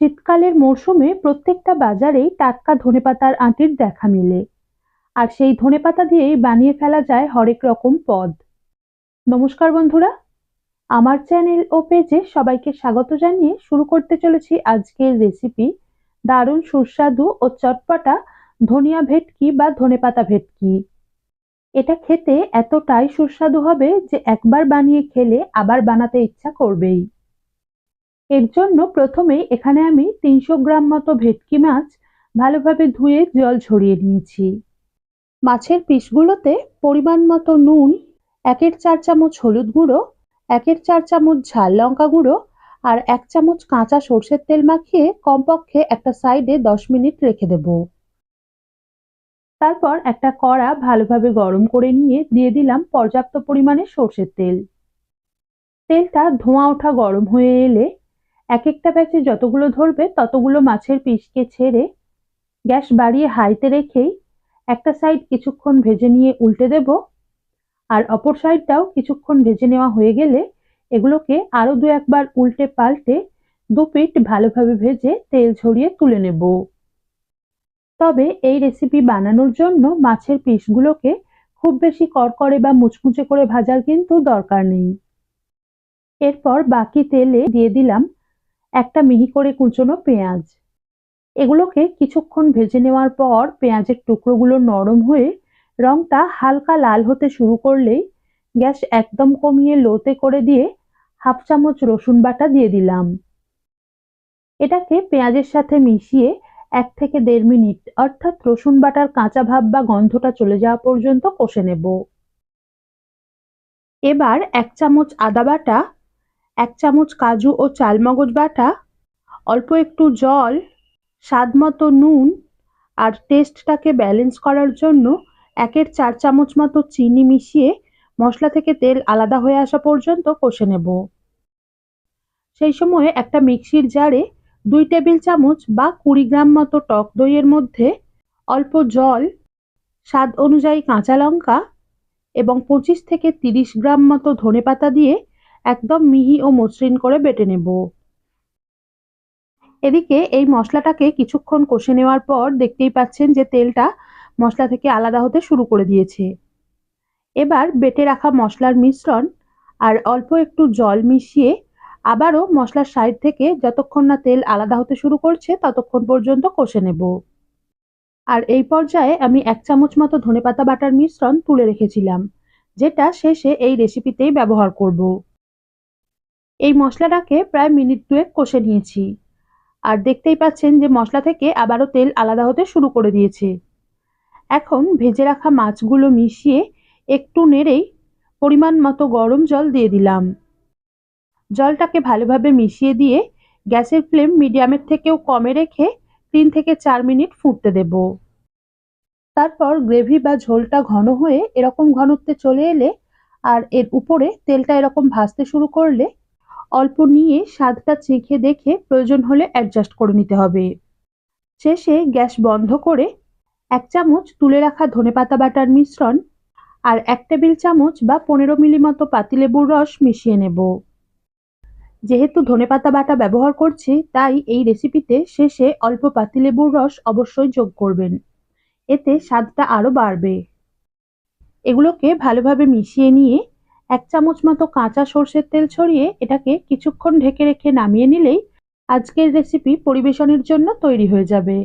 শীতকালের মরশুমে প্রত্যেকটা বাজারেই টাটকা ধনেপাতার আঁটির দেখা মেলে। আর সেই ধনেপাতা দিয়েই বানিয়ে ফেলা যায় হরেক রকম পদ। নমস্কার বন্ধুরা, আমার চ্যানেল ও পেজে সবাইকে স্বাগত জানিয়ে শুরু করতে চলেছি আজকের রেসিপি দারুণ সুস্বাদু ও চটপটা ধনিয়া ভেটকি বা ধনেপাতা ভেটকি। এটা খেতে এতটাই সুস্বাদু হবে যে একবার বানিয়ে খেলে আবার বানাতে ইচ্ছা করবেই। এর জন্য প্রথমেই এখানে আমি তিনশো গ্রাম মতো ভেটকি মাছ ভালোভাবে ধুয়ে জল ঝরিয়ে নিয়েছি। মাছের পিসগুলোতে পরিমাণ মতো নুন, একের চার চামচ হলুদ গুঁড়ো, একের চার চামচ ঝাল লঙ্কা গুঁড়ো আর এক চামচ কাঁচা সর্ষের তেল মাখিয়ে কমপক্ষে একটা সাইডে দশ মিনিট রেখে দেব। তারপর একটা কড়া ভালোভাবে গরম করে নিয়ে দিয়ে দিলাম পর্যাপ্ত পরিমাণে সর্ষের তেল। তেলটা ধোঁয়া ওঠা গরম হয়ে এলে এক একটা ব্যাচে যতগুলো ধরবে, ততগুলো মাছের পিসকে ছেড়ে গ্যাস বাড়িয়ে হাইতে রেখেই একটা সাইড কিছুক্ষণ ভেজে নিয়ে উল্টে দেব। আর অপর সাইডটাও কিছুক্ষণ ভেজে নেওয়া হয়ে গেলে এগুলোকে আরও দু একবার উল্টে পাল্টে দু পিঠ ভালোভাবে ভেজে তেল ঝরিয়ে তুলে নেব। তবে এই রেসিপি বানানোর জন্য মাছের পিসগুলোকে খুব বেশি কড়কড়ে বা মুচমুচে করে ভাজার কিন্তু দরকার নেই। এরপর বাকি তেলে দিয়ে দিলাম একটা মিহি করে কুচনো পেঁয়াজ। এগুলোকে কিছুক্ষণ ভেজে নেওয়ার পর পেঁয়াজের টুকরোগুলো নরম হয়ে রংটা হালকা লাল হতে শুরু করলেই গ্যাস একদম কমিয়ে লোতে করে দিয়ে হাফ চামচ রসুন বাটা দিয়ে দিলাম। এটাকে পেঁয়াজের সাথে মিশিয়ে এক থেকে দেড় মিনিট অর্থাৎ রসুন বাটার কাঁচা ভাব বা গন্ধটা চলে যাওয়া পর্যন্ত কষে নেব। এবার এক চামচ আদা বাটা এক চামচ কাজু ও চালমগজ বাটা, অল্প একটু জল স্বাদ মতো নুন আর টেস্টটাকে ব্যালেন্স করার জন্য একের চার চামচ মতো চিনি মিশিয়ে মশলা থেকে তেল আলাদা হয়ে আসা পর্যন্ত কষে নেব। সেই সময়ে একটা মিক্সির জারে দুই টেবিল চামচ বা কুড়ি গ্রাম মতো টক দইয়ের মধ্যে অল্প জল, স্বাদ অনুযায়ী কাঁচা লঙ্কা এবং পঁচিশ থেকে তিরিশ গ্রাম মতো ধনে পাতা দিয়ে একদম মিহি ও মসৃণ করে বেটে নেব। এদিকে এই মশলাটাকে কিছুক্ষণ কষে নেওয়ার পর দেখতেই পাচ্ছেন যে তেলটা মশলা থেকে আলাদা হতে শুরু করে দিয়েছে। এবার বেটে রাখা মশলার মিশ্রণ আর অল্প একটু জল মিশিয়ে আবারও মশলার সাইড থেকে যতক্ষণ না তেল আলাদা হতে শুরু করছে ততক্ষণ পর্যন্ত কষে নেব। আর এই পর্যায়ে আমি এক চামচ মতো ধনেপাতা বাটার মিশ্রণ তুলে রেখেছিলাম, যেটা শেষে এই রেসিপিতেই ব্যবহার করব। এই মশলাটাকে প্রায় মিনিট দুয়েক কষে নিয়েছি। আর দেখতেই পাচ্ছেন যে মশলা থেকে আবারও তেল আলাদা হতে শুরু করে দিয়েছে। এখন ভেজে রাখা মাছগুলো মিশিয়ে একটু নেড়েই পরিমাণ মতো গরম জল দিয়ে দিলাম। জলটাকে ভালোভাবে মিশিয়ে দিয়ে গ্যাসের ফ্লেম মিডিয়ামের থেকেও কমে রেখে তিন থেকে চার মিনিট ফুটতে দেব। তারপর গ্রেভি বা ঝোলটা ঘন হয়ে এরকম ঘনত্বে চলে এলে আর এর উপরে তেলটা এরকম ভাজতে শুরু করলে অল্প নিয়ে স্বাদটা চেখে দেখে প্রয়োজন হলে অ্যাডজাস্ট করে নিতে হবে। শেষে গ্যাস বন্ধ করে এক চামচ তুলে রাখা ধনেপাতা বাটার মিশ্রণ আর এক টেবিল চামচ বা পনেরো মিলি মতো পাতিলেবুর রস মিশিয়ে নেব। যেহেতু ধনেপাতা বাটা ব্যবহার করছি, তাই এই রেসিপিতে শেষে অল্প পাতিলেবুর রস অবশ্যই যোগ করবেন। এতে স্বাদটা আরও বাড়বে। এগুলোকে ভালোভাবে মিশিয়ে নিয়ে এক চামচ মতো কাঁচা সর্ষের তেল ছড়িয়ে এটাকে কিছুক্ষণ ঢেকে রেখে নামিয়ে নিলেই আজকের রেসিপি পরিবেশনের জন্য তৈরি হয়ে যাবে।